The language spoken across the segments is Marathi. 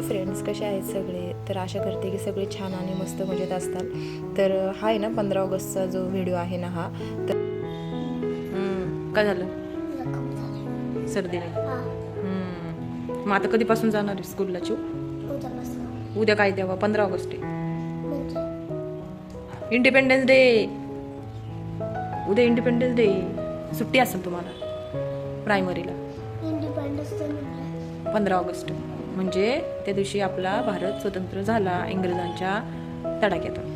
हॅलो फ्रेंड्स कसे आहेत सगळे? तर आशा करते की सगळे छान आणि मस्त मजेत असतात. तर हा आहे ना पंधरा ऑगस्टचा जो व्हिडिओ आहे ना हा. तर काय झालं? सर्दी नाही. मग आता कधीपासून जाणार आहे स्कूलला चिव उद्या काय तेव्हा? पंधरा ऑगस्ट आहे. इंडिपेंडन्स डे उद्या इंडिपेंडन्स डे सुट्टी असेल तुम्हाला प्रायमरीला पंधरा ऑगस्ट. म्हणजे त्या दिवशी आपला भारत स्वतंत्र झाला इंग्रजांच्या तडाख्यातून.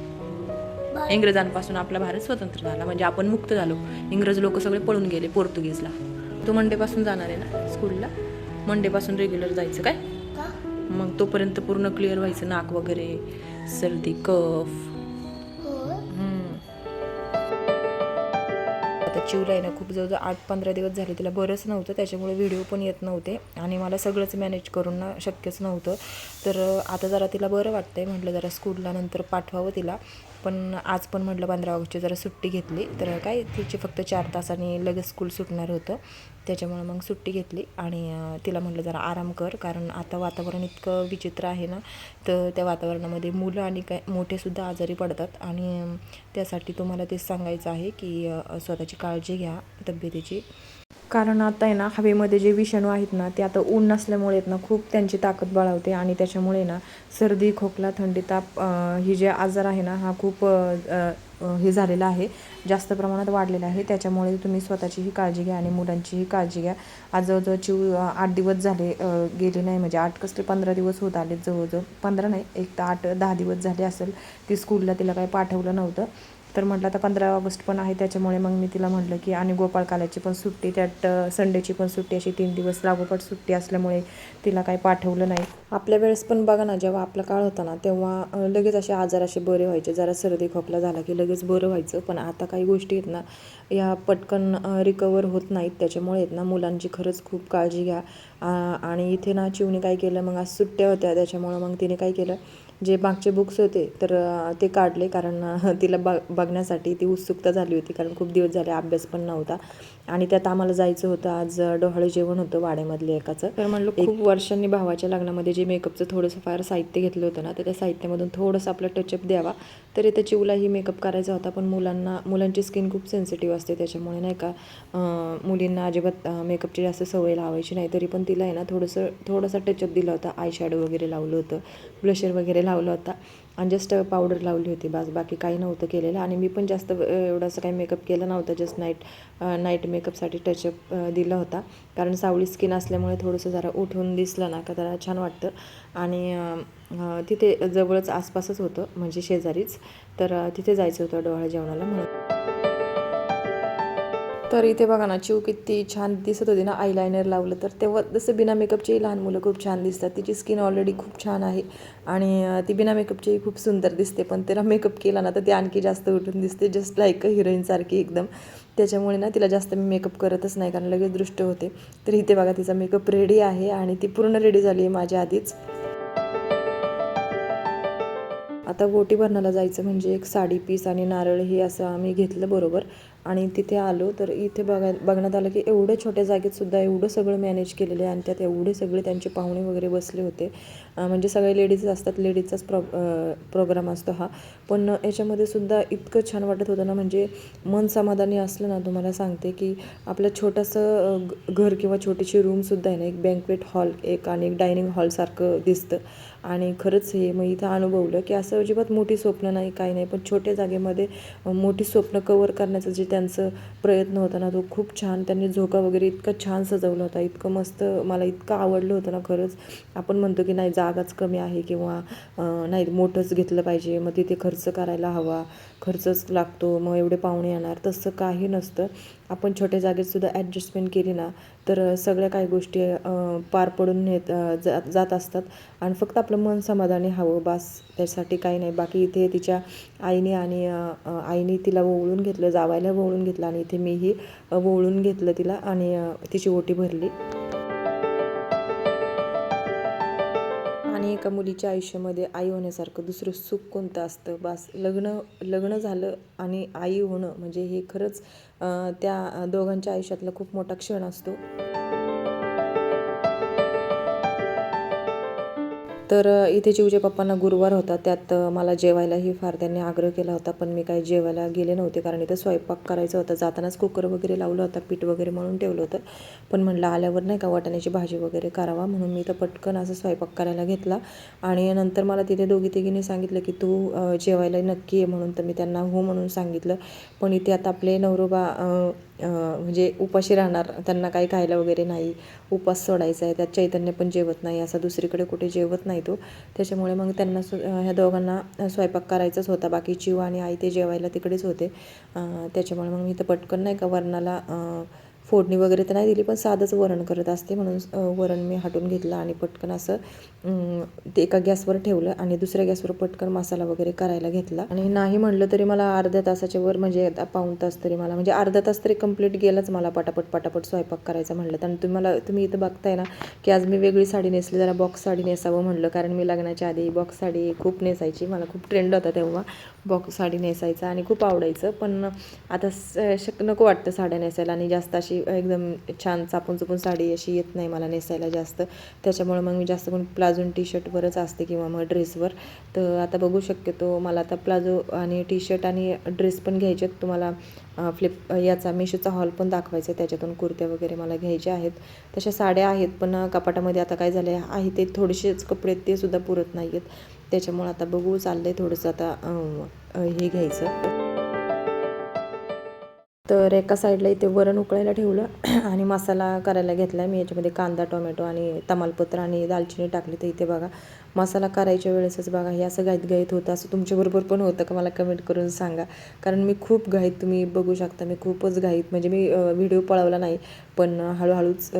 इंग्रजांपासून आपला भारत स्वतंत्र झाला म्हणजे आपण मुक्त झालो. इंग्रज लोक सगळे पळून गेले पोर्तुगीजला. तू मंडेपासून जाणार आहे ना स्कूलला? मंडेपासून रेग्युलर जायचं काय? मग तोपर्यंत पूर्ण क्लिअर व्हायचं नाक वगैरे सर्दी कफ. चिवला आहे ना खूप जवळजवळ आठ पंधरा दिवस झाले तिला बरंच नव्हतं त्याच्यामुळे व्हिडिओ पण येत नव्हते आणि मला सगळंच मॅनेज करून ना शक्यच नव्हतं. तर आता जरा तिला बरं वाटतं आहे म्हटलं जरा स्कूलला नंतर पाठवावं तिला. पण आज पण म्हटलं पंधरा ऑगस्टची जरा सुट्टी घेतली. तर काय तिची फक्त चार तासाने लगेच स्कूल सुटणार होतं. त्याच्यामुळं मग सुट्टी घेतली आणि तिला म्हटलं जरा आराम कर कारण आता वातावरण इतकं विचित्र आहे ना तर त्या वातावरणामध्ये मुलं आणि काय मोठेसुद्धा आजारी पडतात. आणि त्यासाठी तुम्हाला तेच सांगायचं आहे की स्वतःची काळजी घ्या तब्येतीची. कारण आता आहे ना हवेमध्ये जे विषाणू आहेत ना ते आता ऊन नसल्यामुळे आहेत ना खूप त्यांची ताकद बळावते. आणि त्याच्यामुळे ना सर्दी खोकला थंडी ताप ही जे आजार आहे ना हा खूप हे झालेलं आहे. जास्त प्रमाणात वाढलेलं आहे. त्याच्यामुळे तुम्ही स्वतःचीही काळजी घ्या आणि मुलांचीही काळजी घ्या. आज जवळजवळ चिव आठ दिवस झाले गेले नाही. म्हणजे आठ कसले पंधरा दिवस होत आले जवळजवळ. पंधरा नाही एक तर आठ दहा दिवस झाले असेल. ती स्कूलला तिला काही पाठवलं नव्हतं. तर म्हटलं आता पंधरा ऑगस्ट पण आहे त्याच्यामुळे मग मी तिला म्हटलं की आणि गोपाळकालाची पण सुट्टी त्यात संडेची पण सुट्टी अशी तीन दिवस लागोपाठ सुट्टी असल्यामुळे तिला काही पाठवलं नाही. आपल्या वेळेस पण बघा ना जेव्हा आपला काळ होता ना तेव्हा लगेच असे आजार असे बरे व्हायचे. जरा सर्दी खोकला झाला की लगेच बरं व्हायचं. पण आता काही गोष्टी आहेत ना या पटकन रिकवर होत नाहीत. त्याच्यामुळे आहेत ना मुलांची खरंच खूप काळजी घ्या. आणि इथे ना चिवने काय केलं मग आज सुट्ट्या होत्या त्याच्यामुळं मग तिने काय केलं जे मागचे बुक्स होते तर ते काढले. कारण तिला बघ बघण्यासाठी ती उत्सुकता झाली होती. कारण खूप दिवस झाले अभ्यास पण नव्हता. आणि त्यात आम्हाला जायचं होतं आज डोहाळे जेवण होतं वाड्यामधले एकाचं. तर म्हणलं खूप वर्षांनी भावाच्या लग्नामध्ये जे मेकअपचं थोडंसं फार साहित्य घेतलं होतं ना तर त्या साहित्यामधून थोडंसं आपला टचअप द्यावा. तर इथं चिवलाही मेकअप करायचा होता पण मुलांना मुलांची स्किन खूप सेन्सिटिव्ह असते त्याच्यामुळे नाही का मुलींना अजिबात मेकअपची जास्त सवय लावायची नाही. तरी पण तिला आहे ना थोडंसं थोडासा टचअप दिला होता. आय शॅडो वगैरे लावलं होतं ब्लशर वगैरे लावलं होता. आणि जस्ट पावडर लावली होती बस. बाकी काही नव्हतं केलेलं. आणि मी पण जास्त एवढं असं काही मेकअप केला नव्हता. जस्ट नाईट नाईट मेकअपसाठी टचअप दिला होता. कारण सावळी स्किन असल्यामुळे थोडंसं जरा उठून दिसलं ना का जरा छान वाटतं. आणि तिथे जवळच आसपासच होतं म्हणजे शेजारीच. तर तिथे जायचं होतं डोहाळे जेवणाला म्हणून. तर इथे बघा ना चिव किती छान दिसत होती ना आयलायनर लावलं तर. तेव्हा जसं बिना मेकअपची लहान मुलं खूप छान दिसतात. तिची स्किन ऑलरेडी खूप छान आहे. आणि ती बिना मेकअपची खूप सुंदर दिसते. पण तिला मेकअप केला ना तर ती आणखी जास्त उठून दिसते. जस्ट लाईक हिरोईनसारखी एकदम. त्याच्यामुळे ना तिला जास्त मी मेकअप करतच नाही कारण लगेच दृष्ट होते. तर इथे बघा तिचा मेकअप रेडी आहे आणि ती पूर्ण रेडी झाली आहे माझ्या आधीच. आता गोटी भरणाला जायचं म्हणजे एक साडी पीस आणि नारळ हे असं आम्ही घेतलं बरोबर. आणि तिथे आलो तर इथे बघा बघण्यात आलं की एवढ्या छोट्या जागेत सुद्धा एवढं सगळं मॅनेज केलेलं आहे आणि त्यात एवढे सगळे त्यांचे पाहुणे वगैरे बसले होते. म्हणजे सगळे लेडीज असतात लेडीजचाच प्रॉ प्रोग्राम असतो हा. पण याच्यामध्ये सुद्धा इतकं छान वाटत होतं ना म्हणजे मन समाधानी असलं ना तुम्हाला सांगते की आपलं छोटंसं घर किंवा छोटीशी रूमसुद्धा आहे ना एक बँकवेट हॉल एक आणि एक डायनिंग हॉलसारखं दिसतं. आणि खरंच हे मग इथं अनुभवलं की असं अजिबात मोठी स्वप्न नाही काही नाही. पण छोट्या जागेमध्ये मोठी स्वप्न कवर करण्याचं जे त्यांचं प्रयत्न होता ना तो खूप छान त्यांनी झोका वगैरे इतकं छान सजवला होता इतकं मस्त मला इतकं आवडलं होतं ना खरंच. आपण म्हणतो की नाही जागाच कमी आहे किंवा नाही मोठंच घेतलं पाहिजे मग तिथे खर्च करायला हवा. खर्चच लागतो मग एवढे पाहुणे येणार तसं काही नसतं. आपण छोट्या जागेतसुद्धा ॲडजस्टमेंट केली ना तर सगळ्या काही गोष्टी पार पडून नेत जा- जात असतात. आणि फक्त आपलं मन समाधानी हवं बास. त्यासाठी काही नाही. बाकी इथे तिच्या आईने आणि आईने तिला ओवळून घेतलं जावायला ओवळून घेतलं आणि इथे मीही अ, ओवळून घेतलं तिला आणि तिची ओटी भरली. एका मुलीच्या आयुष्यामध्ये आई होण्यासारखं दुसरं सुख कोणतं असतं? बास लग्न लग्न झालं आणि आई होणं म्हणजे हे खरंच त्या दोघांच्या आयुष्यातला खूप मोठा क्षण असतो. तर इथे चिवच्या पप्पांना गुरुवार होता त्यात मला जेवायलाही फार त्यांनी आग्रह केला होता पण मी काही जेवायला गेले नव्हते कारण इथं स्वयंपाक करायचा होता. जातानाच कुकर वगैरे लावलं होता पीठ वगैरे म्हणून ठेवलं होतं. पण म्हणलं आल्यावर नाही का वाटाण्याची भाजी वगैरे करावा म्हणून मी तर पटकन असं स्वयंपाक करायला घेतला. आणि नंतर मला तिथे दोघी तिघींनी सांगितलं की तू जेवायला नक्की ये म्हणून. तर मी त्यांना हो म्हणून सांगितलं. पण इथे आता आपले नवरोबा म्हणजे उपाशी राहणार त्यांना काही खायला वगैरे नाही. उपास सोडायचा आहे त्यात चैतन्य पण जेवत नाही असं दुसरीकडे कुठे जेवत नाही. तो त्याच्यामुळे मग त्यांना सु ह्या दोघांना स्वयंपाक करायचाच होता. बाकी चिव आणि आई ते जेवायला तिकडेच होते. त्याच्यामुळे मग मी तर पटकन नाही का वरणाला फोडणी वगैरे तर नाही दिली पण साधंच वरण करत असते म्हणून वरण मी हटून घेतलं आणि पटकन असं ते एका गॅसवर ठेवलं आणि दुसऱ्या गॅसवर पटकन मसाला वगैरे करायला घेतला. आणि नाही म्हणलं तरी मला अर्ध्या तासाच्या वर म्हणजे आता पाऊण तास तरी मला म्हणजे अर्धा तास तरी कंप्लीट गेलाच मला पटापट पटापट स्वयंपाक करायचा म्हणलं. तर तुम्ही मला तुम्ही इथं बघताय ना की आज मी वेगळी साडी नेसली जरा बॉक्स साडी नेसावं म्हणलं कारण मी लग्नाच्या आधी बॉक्स साडी खूप नेसायची. मला खूप ट्रेंड होता तेव्हा बॉक्स साडी नेसायचा आणि खूप आवडायचं. पण आता शक नको वाटतं साड्या नेसायला आणि जास्त अशी एकदम छान चापून चुपून साडी अशी येत नाही मला नेसायला जास्त. त्याच्यामुळे मग मी जास्त करून प्लाझोन टी शर्टवरच असते किंवा मग ड्रेसवर. तर आता बघू शक्यतो मला आता प्लाझो आणि टी शर्ट आणि ड्रेस पण घ्यायचे आहेत तुम्हाला फ्लिप याचा मिशोचा हॉल पण दाखवायचा आहे. त्याच्यातून कुर्त्या वगैरे मला घ्यायच्या आहेत. तशा साड्या आहेत पण कपाटामध्ये आता काय झालं आहे ते थोडेसेच कपडे आहेत, ते सुद्धा पुरत नाही आहेत त्याच्यामुळे आता बघू चाललं आहे थोडंसं आता हे घ्यायचं. तर एका साईडला इथे वरण उकळायला ठेवलं आणि मसाला करायला घेतला. मी याच्यामध्ये कांदा टोमॅटो आणि तमालपत्र आणि दालचिनी टाकली. तर इथे बघा मसाला करायच्या वेळेसच बघा हे असं घाईत घाईत होतं असं तुमच्याबरोबर पण होतं का? मला कमेंट करून सांगा. कारण मी खूप घाईत तुम्ही बघू शकता मी खूपच घाईत म्हणजे मी व्हिडिओ पळवला नाही पण हळूहळूच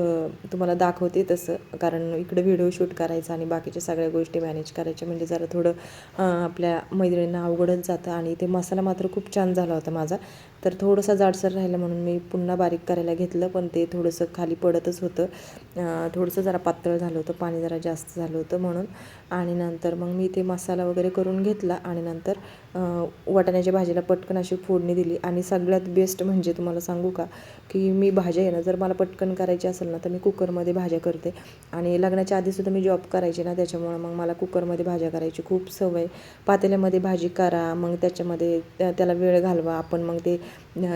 तुम्हाला दाखवते तसं. कारण इकडे व्हिडिओ शूट करायचा आणि बाकीच्या सगळ्या गोष्टी मॅनेज करायच्या. म्हणजे जरा थोडं आपल्या मैत्रिणींना अवघडच जातं आणि ते मसाला मात्र खूप छान झाला होता माझा. तर थोडंसं जाडसर राहिलं म्हणून मी पुन्हा बारीक करायला घेतलं पण ते थोडंसं खाली पडतच होतं. थोडंसं जरा पातळ झालं होतं पाणी जरा जास्त झालं होतं म्हणून. आणि नंतर मग मी ते मसाला वगैरे करून घेतला आणि नंतर वाटाण्याच्या भाजीला पटकन अशी फोडणी दिली. आणि सगळ्यात बेस्ट म्हणजे तुम्हाला सांगू का की मी भाज्या आहे ना जर मला पटकन करायची असेल ना तर मी कुकरमध्ये भाज्या करते. आणि लग्नाच्या आधीसुद्धा मी जॉब करायचे ना त्याच्यामुळं मग मला कुकरमध्ये भाज्या करायची खूप सवय. पातेल्यामध्ये भाजी करा मग त्याच्यामध्ये त्याला वेळ घालवा. आपण मग ते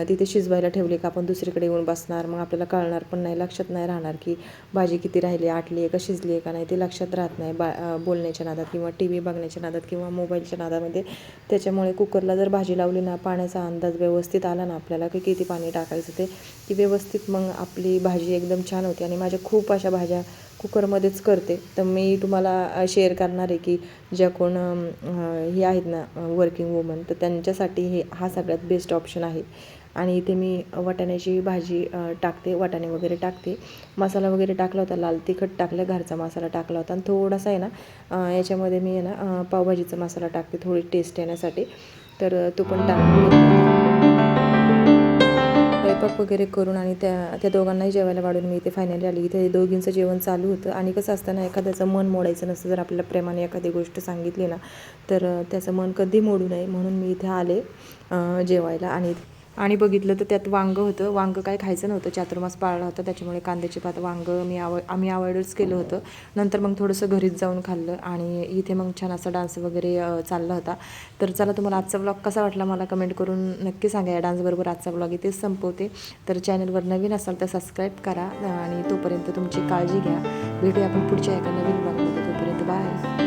तिथे शिजवायला ठेवली का आपण दुसरीकडे येऊन बसणार. मग आपल्याला कळणार पण नाही लक्षात नाही राहणार की भाजी किती राहिली आटली आहे का शिजली आहे का नाही ते लक्षात राहत नाही. बा बोलण्याच्या नादात किंवा टी व्ही बघण्याच्या नादात किंवा मोबाईलच्या नादामध्ये त्याच्या त्याच्यामुळे कुकरला जर भाजी लावली ना पाण्याचा अंदाज व्यवस्थित आला ना आपल्याला की किती पाणी टाकायचं ते की व्यवस्थित मग आपली भाजी एकदम छान होती. आणि माझ्या खूप अशा भाज्या कुकरमध्येच करते. तर मी तुम्हाला शेअर करणार आहे की ज्या कोण हे आहेत ना वर्किंग वुमन तर त्यांच्यासाठी हे हा सगळ्यात बेस्ट ऑप्शन आहे. आणि इथे मी वाटाण्याची भाजी टाकते वाटाणे वगैरे टाकते. मसाला वगैरे टाकला होता लाल तिखट टाकलं घरचा मसाला टाकला होता. आणि थोडासा आहे ना याच्यामध्ये मी आहे ना पावभाजीचा मसाला टाकते थोडी टेस्ट येण्यासाठी. तर तो पण टाकते स्वयंपाक वगैरे करून आणि त्या त्या दोघांनाही जेवायला वाढून मी इथे फायनली आली. इथे दोघींचं जेवण चालू होतं. आणि कसं असतं ना एखाद्याचं मन मोडायचं नसतं जर आपल्याला प्रेमाने एखादी गोष्ट सांगितली ना तर त्याचं मन कधी मोडू नये म्हणून मी इथे आले जेवायला. आणि आणि बघितलं तर त्यात वांगं होतं. वांगं काय खायचं नव्हतं. चातुर्मास पाळला होता. त्याच्यामुळे कांद्याची पात वांगं मी आव आम्ही अवॉइडच केलं होतं. नंतर मग थोडंसं घरीच जाऊन खाल्लं आणि इथे मग छान असा डान्स वगैरे चालला होता. तर चला तुम्हाला आजचा ब्लॉग कसा वाटला मला कमेंट करून नक्की सांगा. या डान्सबरोबर आजचा ब्लॉग इथेच संपवते. तर चॅनलवर नवीन असाल तर सबस्क्राईब करा. आणि तोपर्यंत तुमची काळजी घ्या. भेटूया आपण पुढच्या एका नवीन ब्लॉगमध्ये तोपर्यंत बाय